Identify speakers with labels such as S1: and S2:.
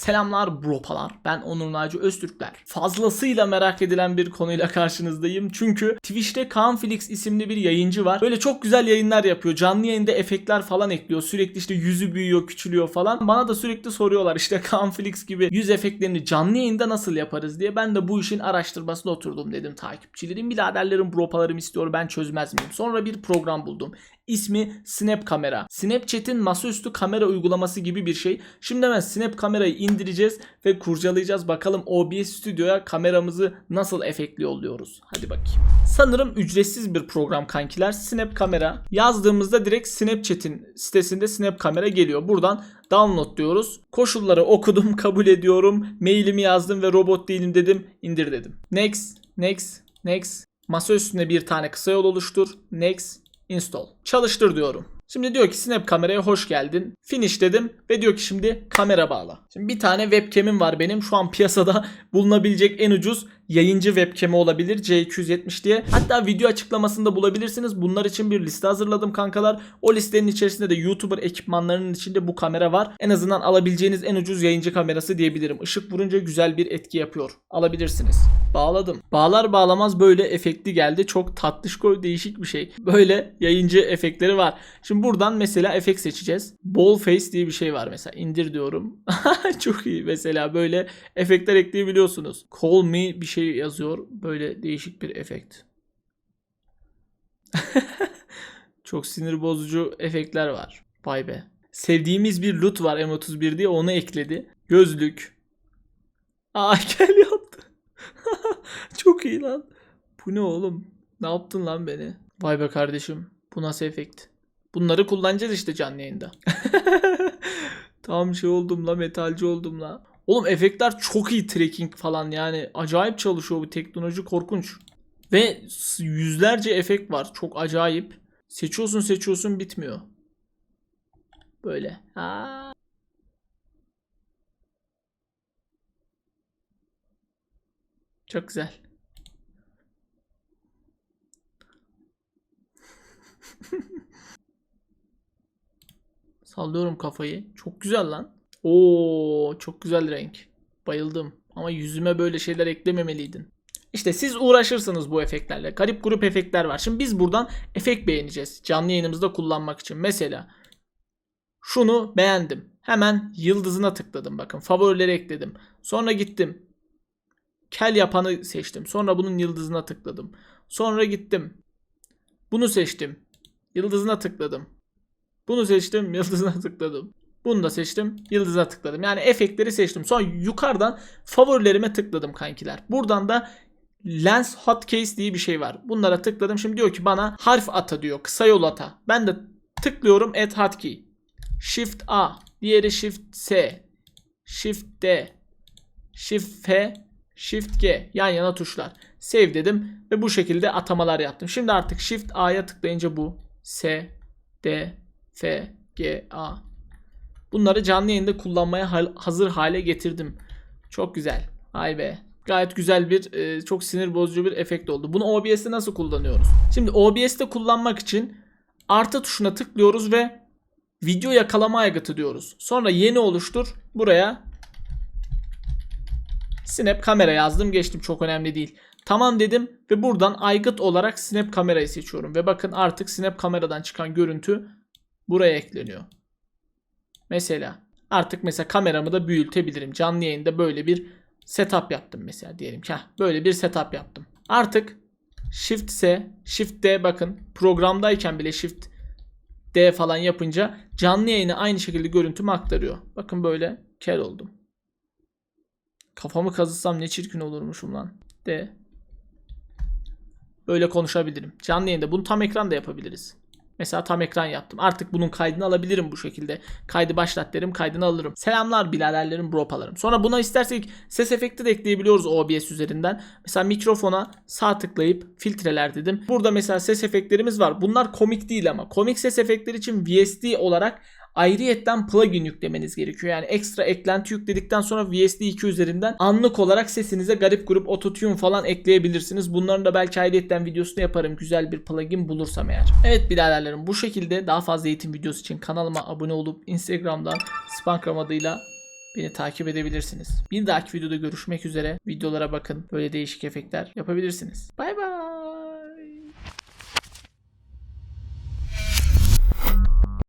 S1: Selamlar bropalar. Ben Onur Naci Öztürkler. Fazlasıyla merak edilen bir konuyla karşınızdayım. Çünkü Twitch'te Kaan Felix isimli bir yayıncı var. Böyle çok güzel yayınlar yapıyor. Canlı yayında efektler falan ekliyor. Sürekli işte yüzü büyüyor, küçülüyor falan. Bana da sürekli soruyorlar işte Kaan Felix gibi yüz efektlerini canlı yayında nasıl yaparız diye. Ben de bu işin araştırmasına oturdum dedim takipçilerim. Biraderlerim, bropalarım istiyor ben çözmez miyim? Sonra bir program buldum. İsmi Snap Kamera. Snapchat'in masaüstü kamera uygulaması gibi bir şey. Şimdi hemen Snap kamerayı indireceğiz ve kurcalayacağız. Bakalım OBS Studio'ya kameramızı nasıl efektli yolluyoruz. Hadi bakayım. Sanırım ücretsiz bir program kankiler. Snap Kamera. Yazdığımızda direkt Snapchat'in sitesinde Snap Kamera geliyor. Buradan download diyoruz. Koşulları okudum, kabul ediyorum. Mailimi yazdım ve robot değilim dedim. indir dedim. Next, next, next. Masa üstünde bir tane kısa yol oluştur. Next, install. Çalıştır diyorum. Şimdi diyor ki Snap kameraya hoş geldin. Finish dedim ve diyor ki şimdi kamera bağla. Şimdi bir tane webcam'im var benim. Şu an piyasada bulunabilecek en ucuz yayıncı webcam'i olabilir. C270 diye. Hatta video açıklamasında bulabilirsiniz. Bunlar için bir liste hazırladım kankalar. O listenin içerisinde de YouTuber ekipmanlarının içinde bu kamera var. En azından alabileceğiniz en ucuz yayıncı kamerası diyebilirim. Işık vurunca güzel bir etki yapıyor. Alabilirsiniz. Bağladım. Bağlar bağlamaz böyle efektli geldi. Çok tatlışko değişik bir şey. Böyle yayıncı efektleri var. Şimdi buradan mesela efekt seçeceğiz. Ball face diye bir şey var mesela. İndir diyorum. Çok iyi mesela böyle efektler ekleyebiliyorsunuz. Call me bir şey yazıyor. Böyle değişik bir efekt. Çok sinir bozucu efektler var. Vay be. Sevdiğimiz bir loot var M31 diye onu ekledi. Gözlük. Aa gel yaptı. Çok iyi lan. Bu ne oğlum? Ne yaptın lan beni? Vay be kardeşim. Bu nasıl efekt? Bunları kullanacağız işte canlı yayında. Tam şey oldum la metalci oldum la. Oğlum efektler çok iyi tracking falan yani. Acayip çalışıyor bu teknoloji korkunç. Ve yüzlerce efekt var. Çok acayip. Seçiyorsun seçiyorsun bitmiyor. Böyle. Aa. Çok güzel. Sallıyorum kafayı. Çok güzel lan. Oo, çok güzel renk. Bayıldım. Ama yüzüme böyle şeyler eklememeliydin. İşte siz uğraşırsınız bu efektlerle. Garip grup efektler var. Şimdi biz buradan efekt beğeneceğiz. Canlı yayınımızda kullanmak için. Mesela şunu beğendim. Hemen yıldızına tıkladım. Bakın favorileri ekledim. Sonra gittim. Kel yapanı seçtim. Sonra bunun yıldızına tıkladım. Sonra gittim. Bunu seçtim. Yıldızına tıkladım. Bunu seçtim, yıldızına tıkladım. Bunu da seçtim, yıldıza tıkladım. Yani efektleri seçtim. Sonra yukarıdan favorilerime tıkladım kankiler. Buradan da Lens Hotkeys diye bir şey var. Bunlara tıkladım. Şimdi diyor ki bana harf ata diyor. Kısa yol ata. Ben de tıklıyorum Add Hotkey. Shift A. Diğeri Shift S. Shift D. Shift F. Shift G. Yan yana tuşlar. Save dedim ve bu şekilde atamalar yaptım. Şimdi artık Shift A'ya tıklayınca bu S, D, F, G, A. Bunları canlı yayında kullanmaya hazır hale getirdim. Çok güzel. Ay be. Gayet güzel bir, e, çok sinir bozucu bir efekt oldu. Bunu OBS'te nasıl kullanıyoruz? Şimdi OBS'te kullanmak için artı tuşuna tıklıyoruz ve video yakalama aygıtı diyoruz. Sonra yeni oluştur. Buraya Snap kamera yazdım geçtim çok önemli değil. Tamam dedim ve buradan aygıt olarak Snap kamerayı seçiyorum. Ve bakın artık Snap kameradan çıkan görüntü buraya ekleniyor. Mesela artık mesela kameramı da büyütebilirim. Canlı yayında böyle bir setup yaptım mesela diyelim ki. böyle bir setup yaptım. Artık Shift S, Shift D bakın programdayken bile Shift D falan yapınca canlı yayını aynı şekilde görüntümü aktarıyor. Bakın böyle kel oldum. Kafamı kazısam ne çirkin olurmuşum lan. De. Böyle konuşabilirim. Canlı yayında bunu tam ekran da yapabiliriz. Mesela tam ekran yaptım. Artık bunun kaydını alabilirim bu şekilde. Kaydı başlat derim kaydını alırım. Selamlar biraderlerim bropalarım. Sonra buna istersek ses efekti de ekleyebiliyoruz OBS üzerinden. Mesela mikrofona sağ tıklayıp filtreler dedim. Burada mesela ses efektlerimiz var. Bunlar komik değil ama. Komik ses efektleri için VST olarak ayrıyetten plugin yüklemeniz gerekiyor. Yani ekstra eklenti yükledikten sonra VSD2 üzerinden anlık olarak sesinize garip grup ototune falan ekleyebilirsiniz. Bunların da belki ayrıyetten videosunu yaparım. Güzel bir plugin bulursam eğer. Evet biraderlerim bu şekilde daha fazla eğitim videosu için kanalıma abone olup Instagram'dan Spankram adıyla beni takip edebilirsiniz. Bir dahaki videoda görüşmek üzere. Videolara bakın. Böyle değişik efektler yapabilirsiniz. Bay bay.